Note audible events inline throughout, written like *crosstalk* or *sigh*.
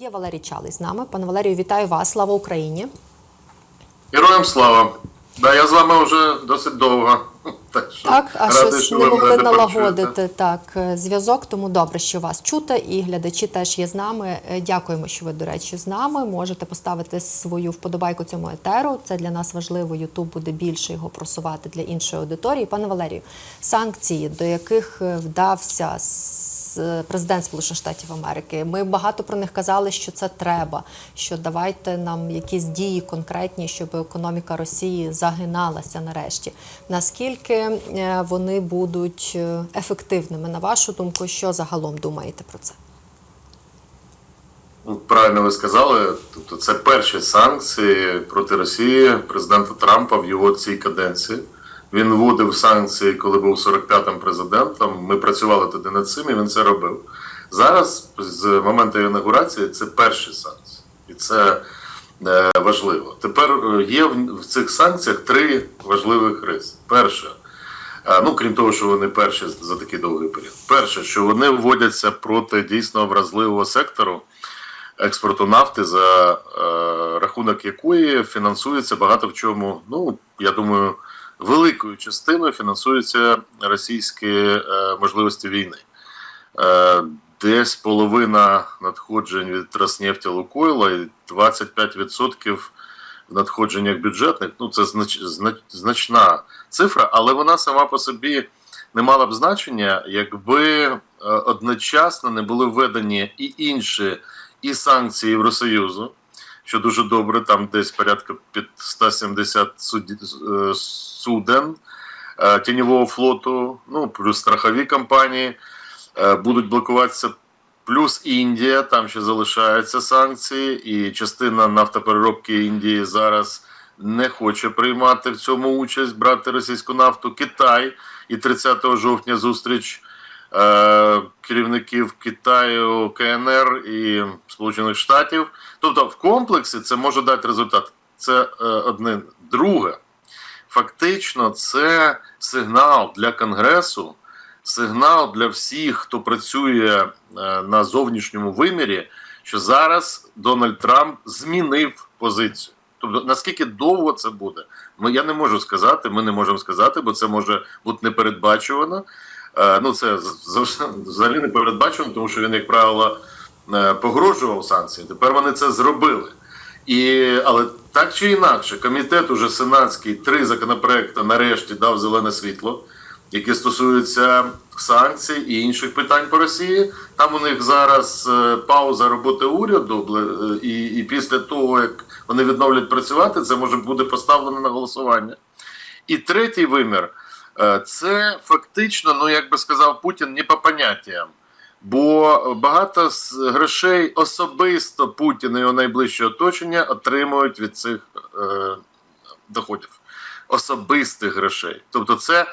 Є Валерій Чалий з нами. Пане Валерію, вітаю вас. Слава Україні. Героям слава! Да, я з вами вже досить довго. *laughs* Так, що Так, а радий, щось що не могли налагодити так е, зв'язок, тому добре, що вас чути, і глядачі теж є з нами. Е, Дякуємо, що ви, до речі, з нами. Можете поставити свою вподобайку цьому етеру. Це для нас важливо. Ютуб буде більше його просувати для іншої аудиторії. Пане Валерію, санкції, до яких е, вдався президент Сполучених Штатів Америки. Ми багато про них казали, що це треба. Що давайте нам якісь дії конкретні, щоб економіка Росії загиналася нарешті. Наскільки е, вони будуть е, ефективними? На вашу думку, що загалом думаєте про це? Ну, Правильно ви сказали. Тобто це перші санкції проти Росії президента Трампа в його цій каденції. Він вводив санкції, коли був 45-м президентом. Ми працювали тоді над цим, і він це робив. Зараз, з моменту інаугурації, це перші санкції, і це е, важливо. Тепер е, є в, в цих санкціях три важливих риси. Перше, е, ну крім того, що вони перші за такий довгий період. Перше, що вони вводяться проти дійсно вразливого сектору експорту нафти, за е, рахунок якої фінансується багато в чому. Ну я думаю, великою частиною фінансуються російські е, можливості війни. Е, десь половина надходжень від Роснефті Лукойла і 25% в надходженнях бюджетних. Ну це знач, знач, значна цифра, але вона сама по собі не мала б значення, якби е, одночасно не були введені і інші і санкції Євросоюзу, що дуже добре, там десь порядка під 170 суді- е, суден е, тіньового флоту, ну плюс страхові компанії е, будуть блокуватися. Плюс Індія, там ще залишаються санкції, і частина нафтопереробки Індії зараз не хоче приймати в цьому участь, брати російську нафту. Китай і 30 жовтня зустріч керівників Китаю, КНР і Сполучених Штатів. Тобто, в комплексі це може дати результат. Це е, одне. Друге, фактично, це сигнал для Конгресу, сигнал для всіх, хто працює е, на зовнішньому вимірі, що зараз Дональд Трамп змінив позицію. Тобто, наскільки довго це буде, ми я не можу сказати. Ми не можемо сказати, бо це може бути непередбачувано. Е, Ну, це взагалі не передбачено, тому що він, як правило, е, погрожував санкції. Тепер вони це зробили. І, але так чи інакше, комітет уже сенатський три законопроекти нарешті дав зелене світло, які стосуються санкцій і інших питань по Росії. Там у них зараз е, пауза роботи уряду, і, і після того, як вони відновлять працювати, це може буде поставлено на голосування. І третій вимір це фактично, ну як би сказав Путін, не по поняттям. Бо багато з грошей особисто Путін і його найближче оточення отримують від цих е, доходів, особистих грошей. Тобто, це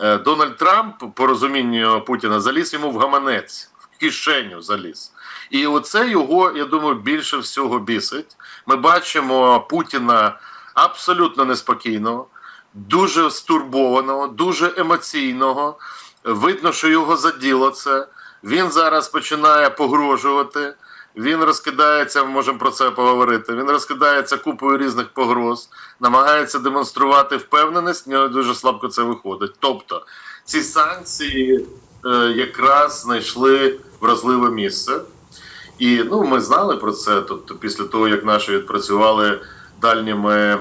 е, Дональд Трамп, по розумінню Путіна, заліз йому в гаманець, в кишеню заліз. І оце його, я думаю, більше всього бісить. Ми бачимо Путіна абсолютно неспокійного, дуже стурбованого, дуже емоційного. Видно, що його заділо це. Він зараз починає погрожувати. Він розкидається, ми можемо про це поговорити. Він розкидається купою різних погроз, намагається демонструвати впевненість, в нього дуже слабко це виходить. Тобто ці санкції е, якраз знайшли вразливе місце. І ну, ми знали про це. Тобто, після того, як наші відпрацювали дальніми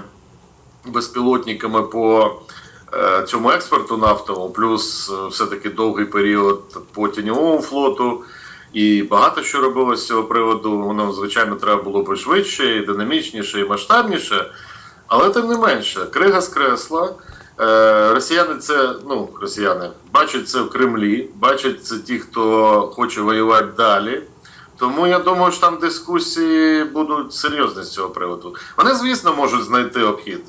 безпілотниками по е, цьому експорту нафтовому, плюс е, все-таки довгий період по тіньовому флоту. І багато що робилось з цього приводу. Воно, звичайно, треба було б швидше, і динамічніше, і масштабніше. Але тим не менше, крига з кресла. Е, росіяни це, ну, росіяни бачать це в Кремлі, бачать це ті, хто хоче воювати далі. Тому я думаю, що там дискусії будуть серйозні з цього приводу. Вони, звісно, можуть знайти обхід,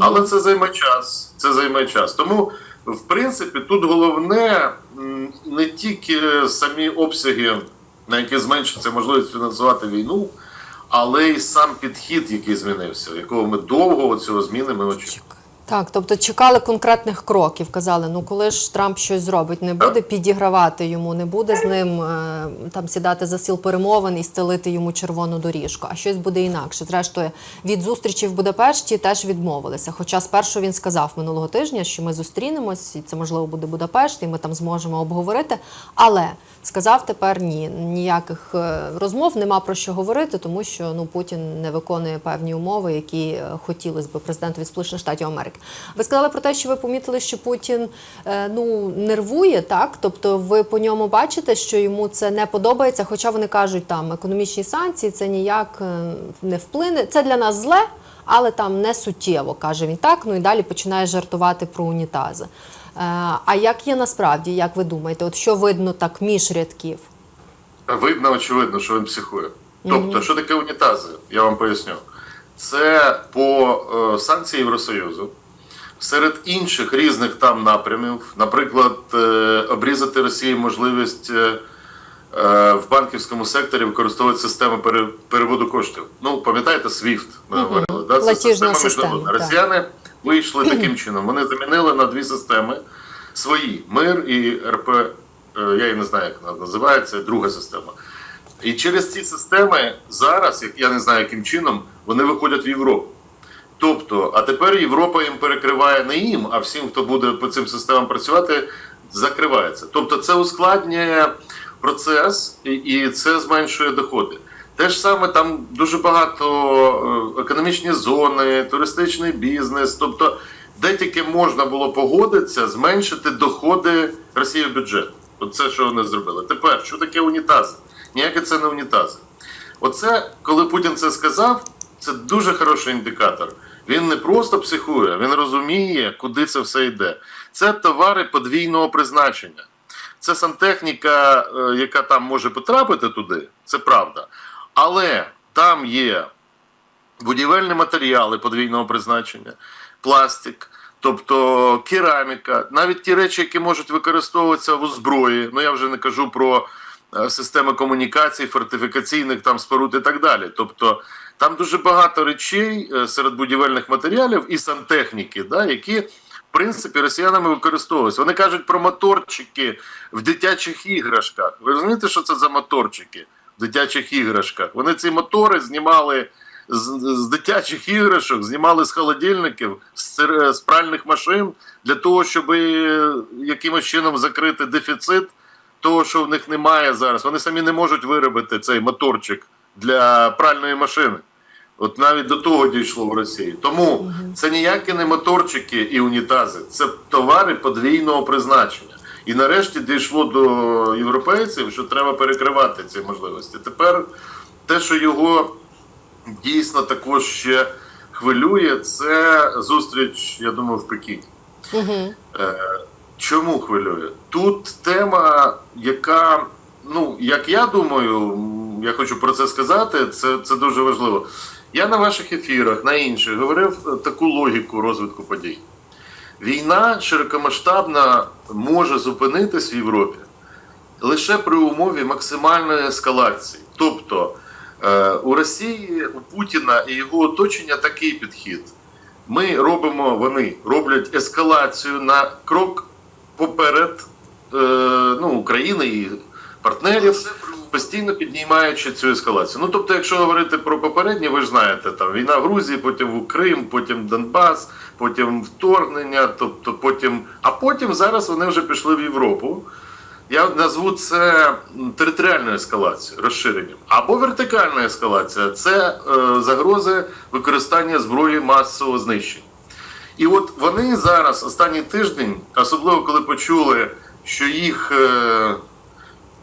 але це займе час. Це займе час. Тому, в принципі, тут головне не тільки самі обсяги, на які зменшиться можливість фінансувати війну, але й сам підхід, який змінився, якого ми довго цього зміни ми очікуємо. Так, тобто чекали конкретних кроків. Казали, ну коли ж Трамп щось зробить, не буде підігравати йому, не буде з ним е, там сідати за сіл перемовин і стелити йому червону доріжку, а щось буде інакше. Зрештою, від зустрічі в Будапешті теж відмовилися. Хоча спершу він сказав минулого тижня, що ми зустрінемось, і це можливо буде Будапешт, і ми там зможемо обговорити. Але сказав тепер ні, ніяких е, розмов нема про що говорити, тому що ну Путін не виконує певні умови, які е, хотілося б президентові Сполучених Штатів Америки. Ви сказали про те, що ви помітили, що Путін е, ну нервує, так тобто, ви по ньому бачите, що йому це не подобається. Хоча вони кажуть, там економічні санкції це ніяк е, не вплине. Це для нас зле, але там не суттєво, каже він так. Ну і далі починає жартувати про унітази. Е, А як є насправді, як ви думаєте, от що видно так між рядків? Видно, очевидно, що він психує. Тобто, що таке унітази? Я вам поясню. Це по е, санкції Євросоюзу. Серед інших різних там напрямів, наприклад, е, обрізати Росії можливість е, е, в банківському секторі використовувати системи переводу коштів. Ну, пам'ятаєте, SWIFT ми говорили, да? Це система міжнародна. так. Росіяни вийшли *clears throat* таким чином. Вони замінили на дві системи свої мир і РП. Я і не знаю, як вона називається, друга система. І через ці системи зараз, як я не знаю, яким чином, вони виходять в Європу. Тобто, а тепер Європа їм перекриває не їм, а всім, хто буде по цим системам працювати, закривається. Тобто, це ускладнює процес і, це зменшує доходи. Те ж саме там дуже багато е, економічні зони, туристичний бізнес. Тобто, де тільки можна було погодитися, зменшити доходи Росії в бюджет. Оце що вони зробили. Тепер, що таке унітази? Ніяке це не унітази. Оце, коли Путін це сказав, це дуже хороший індикатор. Він не просто психує, він розуміє, куди це все йде. Це товари подвійного призначення. Це сантехніка, е, яка там може потрапити туди, це правда. Але там є будівельні матеріали подвійного призначення, пластик, тобто кераміка, навіть ті речі, які можуть використовуватися в озброї. Ну я вже не кажу про е, системи комунікацій, фортифікаційних там споруд і так далі. Тобто там дуже багато речей е, серед будівельних матеріалів і сантехніки, да, які. В принципі, росіянами використовуються. Вони кажуть про моторчики в дитячих іграшках. Ви розумієте, що це за моторчики в дитячих іграшках? Вони ці мотори знімали з, з дитячих іграшок, знімали з холодильників, з, з пральних машин для того, щоб е, якимось чином закрити дефіцит того, що в них немає зараз. Вони самі не можуть виробити цей моторчик для пральної машини. От навіть до того дійшло в Росії. Тому це ніякі не моторчики і унітази, це товари подвійного призначення. І нарешті дійшло до європейців, що треба перекривати ці можливості. Тепер те, що його дійсно також ще хвилює, це зустріч, я думаю, в Пекіні. Угу. Чому хвилює? Тут тема, яка, ну, як я думаю, я хочу про це сказати, це, це дуже важливо. Я на ваших ефірах, на інших, говорив е, таку логіку розвитку подій. Війна широкомасштабна може зупинитись в Європі лише при умові максимальної ескалації. Тобто е, у Росії, у Путіна і його оточення такий підхід. Ми робимо, вони роблять ескалацію на крок поперед е, ну, України і партнерів, постійно піднімаючи цю ескалацію. Ну тобто, якщо говорити про попереднє, ви ж знаєте, там війна в Грузії, потім в Крим, потім Донбас, потім вторгнення, тобто потім, а потім зараз вони вже пішли в Європу. Я назву це територіальною ескалацією, розширенням. Або вертикальна ескалація це е, загрози використання зброї масового знищення. І от вони зараз, останній тиждень, особливо коли почули, що їх е,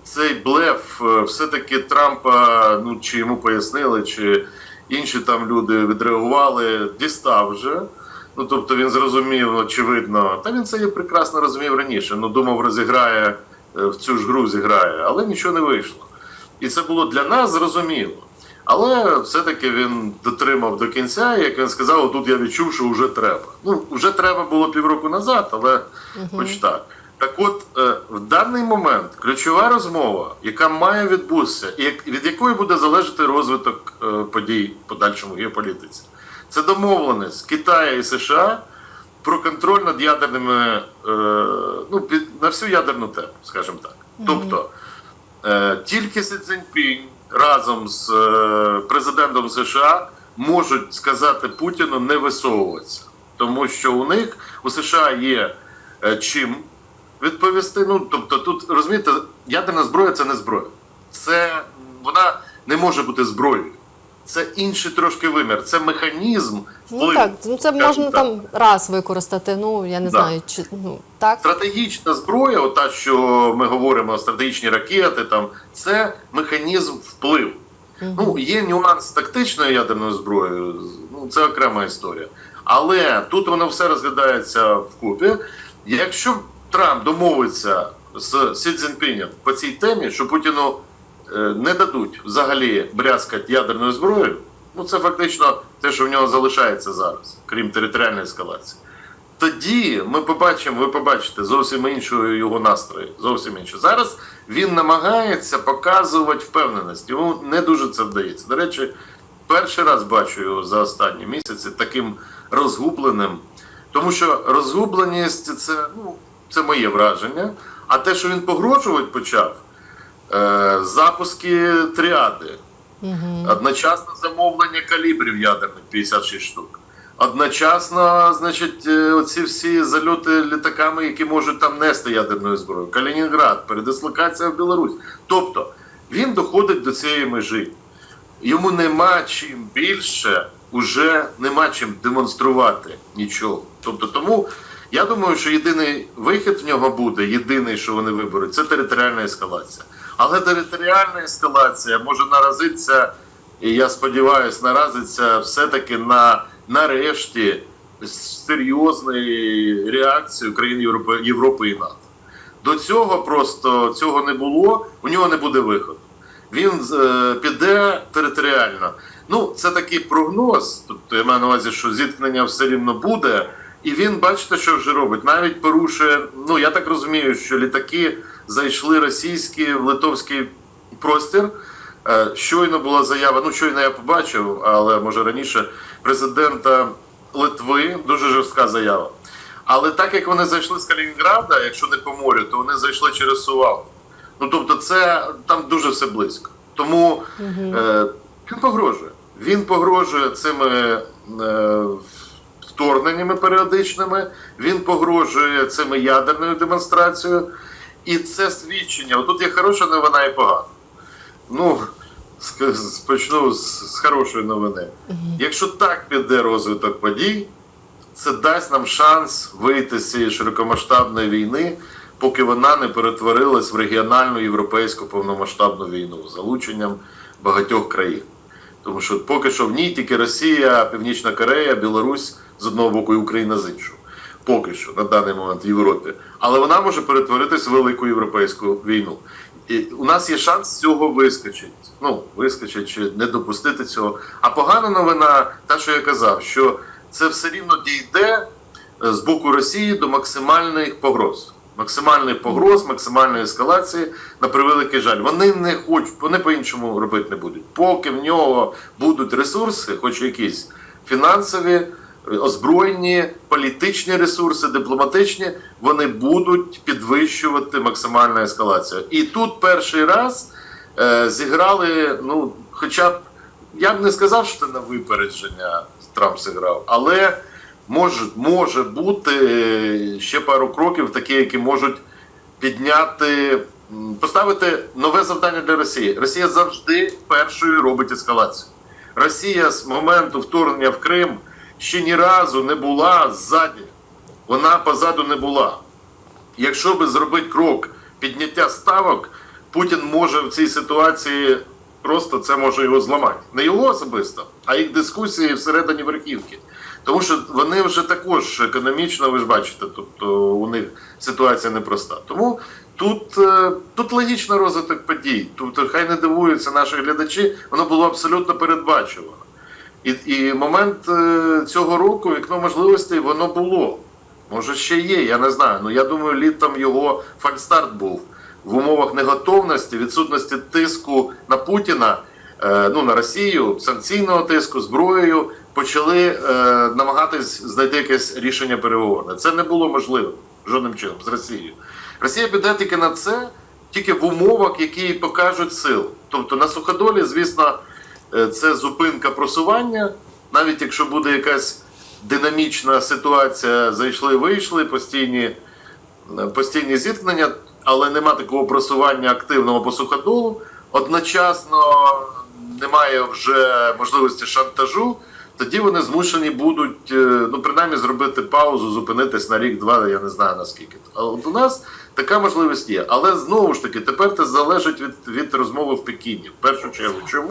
цей блеф е, все-таки Трампа, ну чи йому пояснили, чи інші там люди відреагували, дістав вже. Ну тобто він зрозумів, очевидно, та він це і прекрасно розумів раніше. Ну думав, розіграє е, в цю ж гру зіграє, але нічого не вийшло. І це було для нас зрозуміло. Але все-таки він дотримав до кінця, і як він сказав, тут я відчув, що вже треба. Ну, вже треба було півроку назад, але хоч так. Так от, е, в даний момент ключова розмова, яка має відбутися, і від якої буде залежати розвиток е, подій в подальшому геополітиці, це домовленість Китаю і США про контроль над ядерними, е, ну, під, на всю ядерну тему, скажімо так. Тобто, тільки Си Цзіньпінь разом з президентом США можуть сказати Путіну не висовуватися, тому що у них у США є чим відповісти. Ну тобто, тут розумієте, ядерна зброя це не зброя. Це вона не може бути зброєю. Це інший трошки вимір, це механізм Ну так, ну це можна так. там раз використати. Ну я не Да. знаю, чи ну так. Стратегічна зброя, ота, що ми говоримо, стратегічні ракети, там це механізм впливу. Ну, є нюанс тактичної ядерної зброї, ну це окрема історія. Але тут воно все розглядається вкупі. Якщо Трамп домовиться з Сі Цзіньпінем по цій темі, що Путіну е, не дадуть взагалі брязкати ядерною зброєю, ну це фактично те, що в нього залишається зараз, крім територіальної ескалації. Тоді ми побачимо, ви побачите зовсім іншою його настрої. Зовсім інше. Зараз він намагається показувати впевненість. Йому не дуже це вдається. До речі, перший раз бачу його за останні місяці таким розгубленим. Тому що розгубленість це, ну, це моє враження. А те, що він погрожувати почав, е, запуски тріади, одночасно замовлення калібрів ядерних 56 штук. Одночасно, значить, е, оці всі зальоти літаками, які можуть там нести ядерну зброю. Калінінград, передислокація в Білорусь. Тобто він доходить до цієї межі. Йому нема чим більше, уже нема чим демонструвати нічого. Тобто, тому я думаю, що єдиний вихід в нього буде, єдиний, що вони виберуть, це територіальна ескалація. Але територіальна ескалація може наразитися, і я сподіваюся, наразиться все-таки на нарешті серйозної реакції країн Європи, Європи і НАТО. До цього просто цього не було, у нього не буде виходу. Він е, піде територіально. Ну, це такий прогноз. Тобто я маю на увазі, що зіткнення все рівно буде. І він, бачите, що вже робить. Навіть порушує. Ну я так розумію, що літаки зайшли російські в литовський простір. Е, Щойно була заява. Ну щойно я побачив, але може раніше президента Литви дуже жорстка заява. Але так як вони зайшли з Калінінграда, якщо не по морю, то вони зайшли через Сувал. Ну тобто, це там дуже все близько. Тому е, він погрожує. Він погрожує цими е, вторгненнями періодичними, він погрожує цими ядерною демонстрацією. І це свідчення. Отут є хороша новина і погана. Ну, почну з, з хорошої новини. Якщо так піде розвиток подій, це дасть нам шанс вийти з цієї широкомасштабної війни, поки вона не перетворилась в регіональну європейську повномасштабну війну з залученням багатьох країн. Тому що поки що в ній тільки Росія, Північна Корея, Білорусь з одного боку і Україна з іншого. Поки що на даний момент в Європі. Але вона може перетворитись в велику європейську війну. І у нас є шанс цього вискочити. Ну, вискочити чи не допустити цього. А погана новина, та що я казав, що це все рівно дійде е, з боку Росії до максимальних погроз. Максимальних погроз, максимальної ескалації на превеликий жаль. Вони не хочуть, вони по-іншому робити не будуть. Поки в нього будуть ресурси, хоч якісь фінансові, озброєнні, політичні ресурси, дипломатичні, вони будуть підвищувати максимальну ескалацію. І тут перший раз е, зіграли, ну, хоча б я б не сказав, що це на випередження Трамп зіграв, але може, може бути е, ще пару кроків, такі, які можуть підняти, поставити нове завдання для Росії. Росія завжди першою робить ескалацію. Росія з моменту вторгнення в Крим ще ні разу не була ззаді. Вона позаду не була. Якщо би зробити крок підняття ставок, Путін може в цій ситуації просто це може його зламати. Не його особисто, а їх дискусії всередині верхівки. Тому що вони вже також економічно, ви ж бачите, тобто у них ситуація непроста. Тому тут, е, тут логічно розвиток подій. Тобто, хай не дивуються наші глядачі, воно було абсолютно передбачувано. І, і момент е, цього року, вікно можливостей, воно було. Може, ще є, я не знаю. Ну я думаю, літом його фальстарт був в умовах неготовності, відсутності тиску на Путіна, е, ну на Росію, санкційного тиску, зброєю. почали е, намагатись знайти якесь рішення переговорне. Це не було можливо жодним чином з Росією. Росія піде тільки на це, тільки в умовах, які покажуть сил. Тобто на суходолі, звісно, це зупинка просування, навіть якщо буде якась динамічна ситуація, зайшли-вийшли, постійні постійні зіткнення, але нема такого просування активного по суходолу. Одночасно немає вже можливості шантажу. Тоді вони змушені будуть, е, ну принаймні, зробити паузу, зупинитись на рік-два, я не знаю наскільки. А от у нас така можливість є. Але знову ж таки, тепер це залежить від, від розмови в Пекіні. В першу чергу. Чому?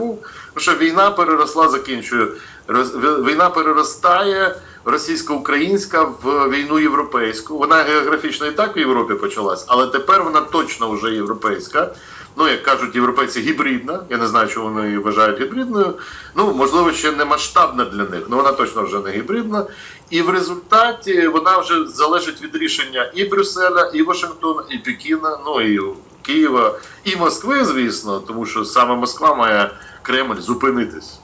Тому що війна переросла, закінчує. роз- Війна переростає російсько-українська в війну європейську. Вона географічно і так в Європі почалась, але тепер вона точно вже європейська. Ну, як кажуть європейці, гібридна. Я не знаю, чому вони її вважають гібридною. Ну, можливо, ще не масштабна для них, але вона точно вже не гібридна. І в результаті вона вже залежить від рішення і Брюсселя, і Вашингтона, і Пекіна, ну і Києва, і Москви, звісно, тому що саме Москва має Кремль зупинитись.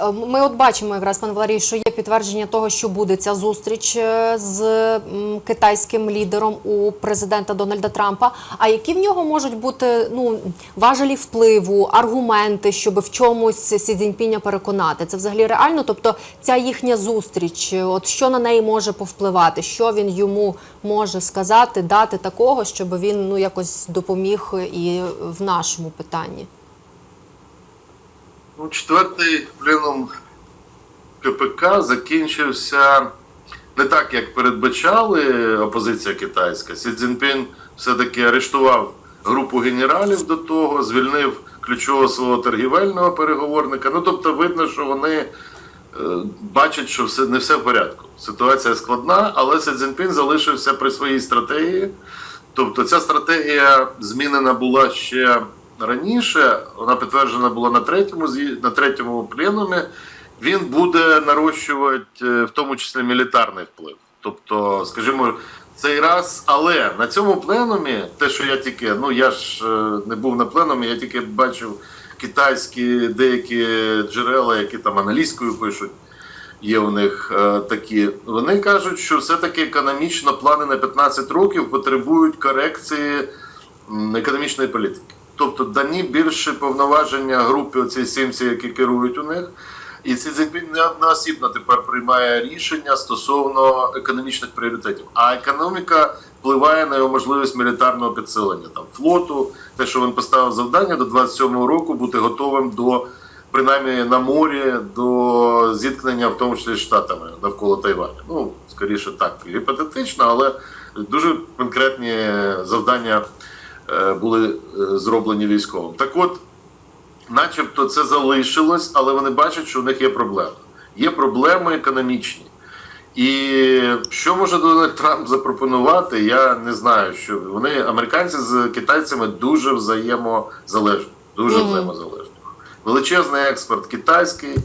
Е, Ми от бачимо якраз, пан Валерій, що є підтвердження того, що буде ця зустріч е, з китайським лідером у президента Дональда Трампа. А які в нього можуть бути ну важелі впливу, аргументи, щоб в чомусь Сі Цзіньпіня переконати? Це взагалі реально? Тобто, ця їхня зустріч, е, от що на неї може повпливати, що він йому може сказати, дати такого, щоб він ну якось допоміг і в нашому питанні. Ну, четвертий пленум КПК закінчився не так, як передбачали опозиція китайська. Сі Цзіньпін все-таки арештував групу генералів до того, звільнив ключового свого торгівельного переговорника. Ну, тобто, видно, що вони е, бачать, що все не все в порядку. Ситуація складна, але Сі Цзіньпін залишився при своїй стратегії. Тобто ця стратегія змінена була ще раніше, вона підтверджена була на третьому на третьому пленумі. Він буде нарощувати е, в тому числі мілітарний вплив. Тобто, скажімо, цей раз, але на цьому пленумі, те, що я тільки, ну я ж е, не був на пленумі, я тільки бачив китайські деякі джерела, які там англійською пишуть є у них е, такі. Вони кажуть, що все-таки економічно плани на 15 років потребують корекції економічної політики. Тобто дані більше повноваження групи оцій сімці, які керують у них. І Сі Цзіньпін неодноосібно тепер приймає рішення стосовно економічних пріоритетів. А економіка впливає на його можливість мілітарного підсилення там флоту, те, що він поставив завдання до 27-го року бути готовим до принаймні на морі до зіткнення, в тому числі штатами навколо Тайваню. Ну скоріше так, гіпотетично, але дуже конкретні завдання були е, зроблені військовим. Так от, начебто, це залишилось, але вони бачать, що у них є проблеми. Є проблеми економічні. І що може Дональд Трамп запропонувати, я не знаю. Що вони американці з китайцями дуже взаємозалежні. Дуже Мгм. взаємозалежні. Величезний експорт китайський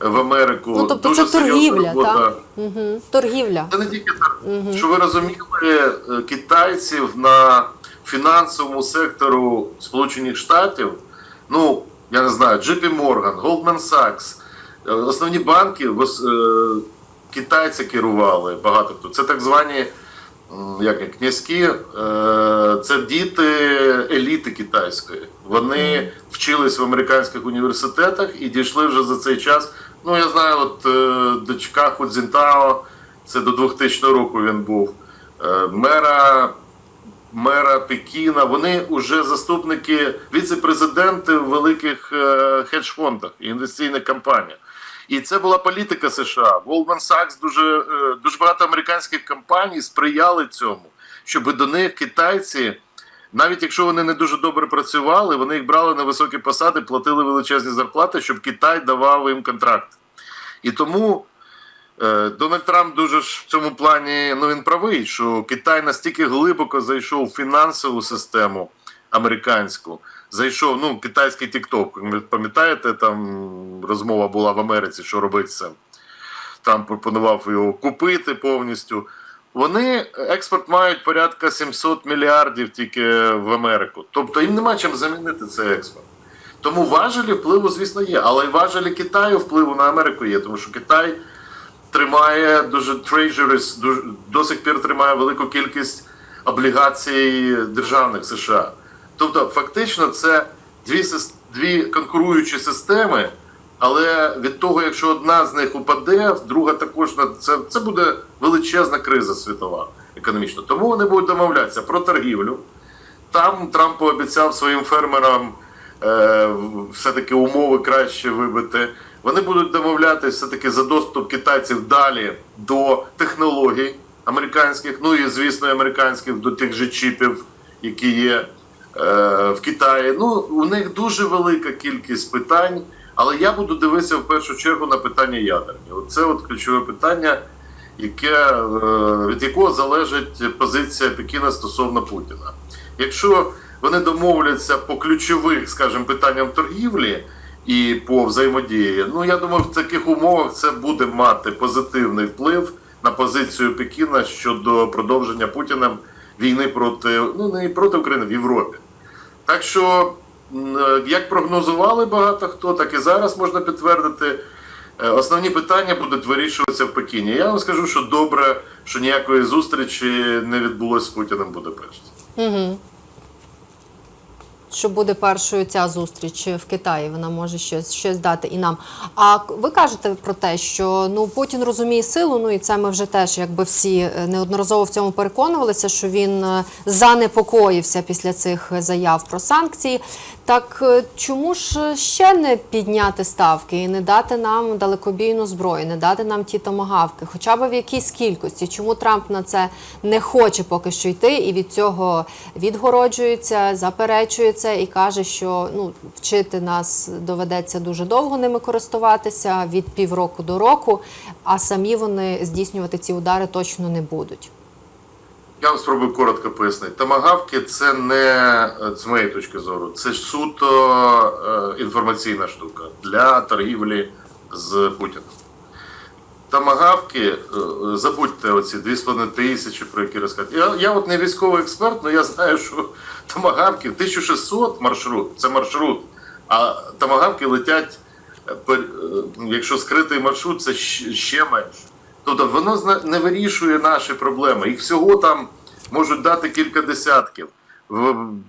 в Америку. Ну, тобто дуже це торгівля, так? Угу. Торгівля. Це не тільки так. Що ви розуміли, е, китайців на фінансовому сектору Сполучених Штатів, ну я не знаю, JP Morgan, Goldman Sachs, е, основні банки е, китайці керували багато хто. Це так звані як князькі, е, це діти еліти китайської. Вони вчились в американських університетах і дійшли вже за цей час. Ну, я знаю, от дочка Худзінтао, це до 2000 року він був мера. Мера Пекіна, вони вже заступники віце-президенти в великих е, хедж-фондах і інвестиційних компаніях. І це була політика США. Goldman Sachs дуже, е, дуже багато американських компаній сприяли цьому, щоб до них китайці, навіть якщо вони не дуже добре працювали, вони їх брали на високі посади, платили величезні зарплати, щоб Китай давав їм контракт. І тому Дональд Трамп дуже ж в цьому плані ну він правий, що Китай настільки глибоко зайшов в фінансову систему американську. Зайшов, ну, китайський ви пам'ятаєте, там розмова була в Америці, що робити цим. Трамп пропонував його купити повністю. Вони експорт мають порядка 700 мільярдів тільки в Америку. Тобто їм нема чим замінити цей експорт. Тому важелі впливу, звісно, є, але й важелі Китаю впливу на Америку є, тому що Китай тримає дуже дуже, до сих пір тримає велику кількість облігацій державних США. Тобто, фактично, це дві, дві конкуруючі системи, але від того, якщо одна з них упаде, друга також на це, це буде величезна криза світова економічна. Тому вони будуть домовлятися про торгівлю. Там Трамп пообіцяв своїм фермерам е, все-таки умови краще вибити. Вони будуть домовлятися все-таки за доступ китайців далі до технологій американських, ну і звісно, американських до тих же чіпів, які є е, в Китаї. Ну, у них дуже велика кількість питань, але я буду дивитися в першу чергу на питання ядерні. Оце от ключове питання, яке, е, від якого залежить позиція Пекіна стосовно Путіна. Якщо вони домовляться по ключових, скажімо, питанням торгівлі і по взаємодії, ну я думаю, в таких умовах це буде мати позитивний вплив на позицію Пекіна щодо продовження Путіним війни проти ну не проти України в Європі. Так що, е, як прогнозували багато хто, так і зараз можна підтвердити. е, Основні питання будуть вирішуватися в Пекіні. Я вам скажу, що добре, що ніякої зустрічі не відбулося з Путіним в Будапешті. Угу. Що буде першою ця зустріч в Китаї? Вона може щось, щось дати і нам. А ви кажете про те, що ну Путін розуміє силу. Ну і це ми вже теж, якби всі е, неодноразово в цьому переконувалися, що він е, занепокоївся після цих заяв про санкції. Так е, чому ж ще не підняти ставки і не дати нам далекобійну зброю, не дати нам ті томагавки, хоча б в якійсь кількості? Чому Трамп на це не хоче поки що йти і від цього відгороджується, заперечується і каже, що ну вчити нас доведеться дуже довго ними користуватися від півроку до року, а самі вони здійснювати ці удари точно не будуть. Я вам спробую коротко пояснити. Тамагавки це не з моєї точки зору, це суто е, інформаційна штука для торгівлі з Путіним. Тамагавки, е, забудьте оці 2,5 тисячі, про які розказують. Я, я от не військовий експерт, але я знаю, що тамагавки 1600 маршрут це маршрут, а тамагавки летять, е, е, якщо скритий маршрут, це ще менше. Тобто воно не вирішує наші проблеми. Їх всього там можуть дати кілька десятків.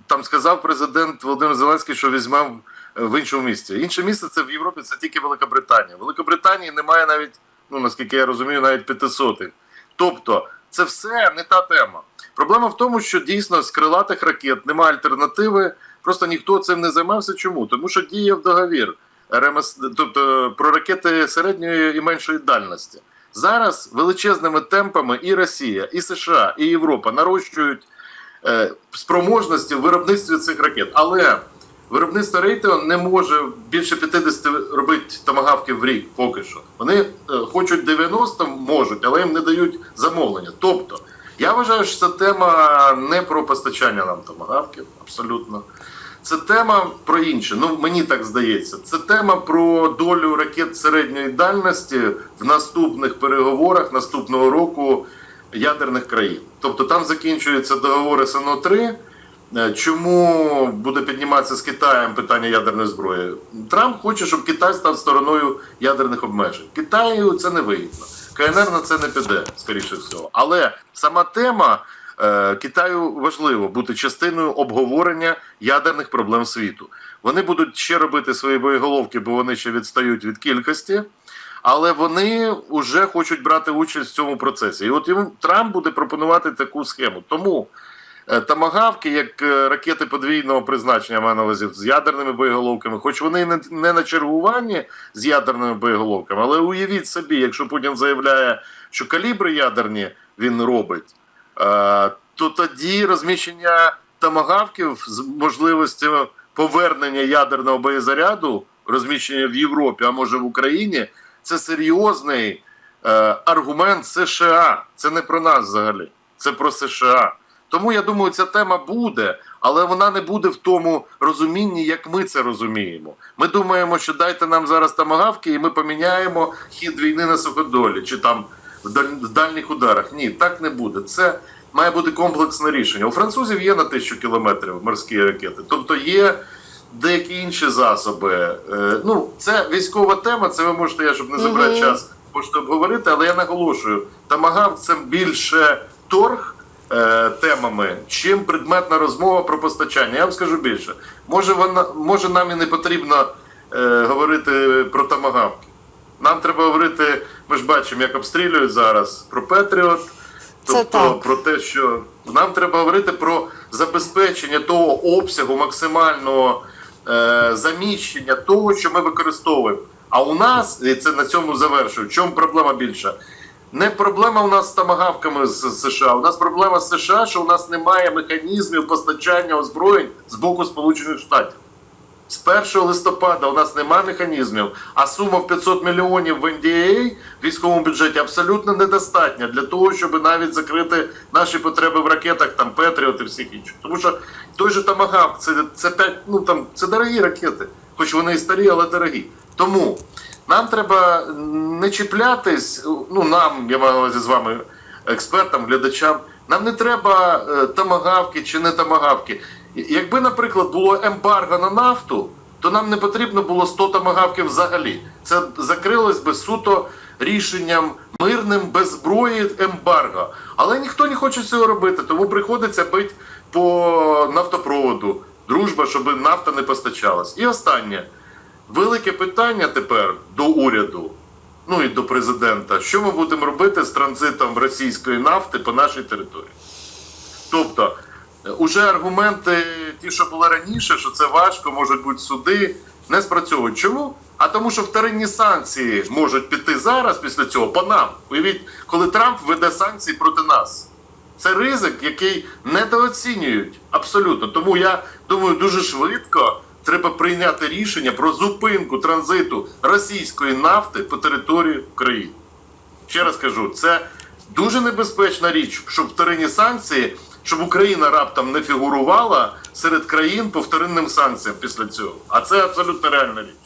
Там сказав президент Володимир Зеленський, що візьмемо е, в іншому місці. Інше місце це в Європі, це тільки Великобританія. В Великобританії немає навіть, ну наскільки я розумію, навіть п'ятисотих. Тобто, це все не та тема. Проблема в тому, що дійсно з крилатих ракет немає альтернативи. Просто ніхто цим не займався. Чому? Тому що діяв договір РМС, тобто про ракети середньої і меншої дальності. Зараз величезними темпами і Росія, і США, і Європа нарощують е, спроможності в виробництві цих ракет. Але виробництво Рейтеон не може більше 50 робити томагавки в рік поки що. Вони е, хочуть 90, можуть, але їм не дають замовлення. Тобто, я вважаю, що це тема не про постачання нам томагавків, абсолютно. Це тема про інше. Ну мені так здається. Це тема про долю ракет середньої дальності в наступних переговорах наступного року ядерних країн. Тобто там закінчується договор СНО 3 Е, Чому буде підніматися з Китаєм питання ядерної зброї? Трамп хоче, щоб Китай став стороною ядерних обмежень. Китаю це не вигідно. КНР на це не піде, скоріше всього. Але сама тема е, Китаю важливо бути частиною обговорення ядерних проблем світу. Вони будуть ще робити свої боєголовки, бо вони ще відстають від кількості. Але вони вже хочуть брати участь в цьому процесі. І от йому Трамп буде пропонувати таку схему. Тому е, тамагавки, як е, ракети подвійного призначення, маю на увазі, з ядерними боєголовками, хоч вони не, не на чергуванні з ядерними боєголовками, але уявіть собі, якщо Путін заявляє, що калібри ядерні він робить, е, то тоді розміщення тамагавків з можливістю повернення ядерного боєзаряду, розміщення в Європі, а може в Україні, це серйозний е, аргумент США. Це не про нас взагалі, це про США. Тому я думаю, ця тема буде, але вона не буде в тому розумінні, як ми це розуміємо. Ми думаємо, що дайте нам зараз тамагавки, і ми поміняємо хід війни на суходолі чи там в даль- дальніх ударах. Ні, так не буде. Це має бути комплексне рішення. У французів є на тисячу кілометрів морські ракети, тобто є деякі інші засоби. Е, ну, це військова тема, це ви можете, я щоб не забрати час, можете обговорити, але я наголошую, тамагав це більше торг е, темами, чим предметна розмова про постачання. Я вам скажу більше. Може, вона, може нам і не потрібно е, говорити про тамагавки. Нам треба говорити, ми ж бачимо, як обстрілюють зараз про Петріот. Тобто про те, що нам треба говорити про забезпечення того обсягу максимального е, заміщення того, що ми використовуємо. А у нас, і це на цьому завершую, в чому проблема більша? Не проблема у нас з тамагавками з США. У нас проблема з США, що у нас немає механізмів постачання озброєнь з боку Сполучених Штатів. З 1 листопада у нас немає механізмів, а сума в 500 мільйонів в NDA в військовому бюджеті абсолютно недостатня для того, щоб навіть закрити наші потреби в ракетах, там Петріот і всіх інших. Тому що той же Тамагавк, це, це, ну, там, це дорогі ракети, хоч вони і старі, але дорогі. Тому нам треба не чіплятись, ну нам, я маю на увазі з вами, експертам, глядачам, нам не треба е, тамагавки чи не тамагавки. Якби, наприклад, було ембарго на нафту, то нам не потрібно було 100 тамагавків взагалі. Це закрилось би суто рішенням мирним без зброї ембарго. Але ніхто не хоче цього робити, тому приходиться бити по нафтопроводу. Дружба, щоб нафта не постачалась. І останнє. Велике питання тепер до уряду, ну і до президента. Що ми будемо робити з транзитом російської нафти по нашій території? Тобто, уже аргументи, ті, що були раніше, що це важко, можуть бути суди, не спрацьовують. Чому? А тому, що вторинні санкції можуть піти зараз після цього по нам. Уявіть, коли Трамп веде санкції проти нас. Це ризик, який недооцінюють абсолютно. Тому я думаю, дуже швидко треба прийняти рішення про зупинку транзиту російської нафти по території України. Ще раз кажу, це дуже небезпечна річ, щоб вторинні санкції, щоб Україна раптом не фігурувала серед країн по вторинним санкціям після цього. А це абсолютно реальна річ.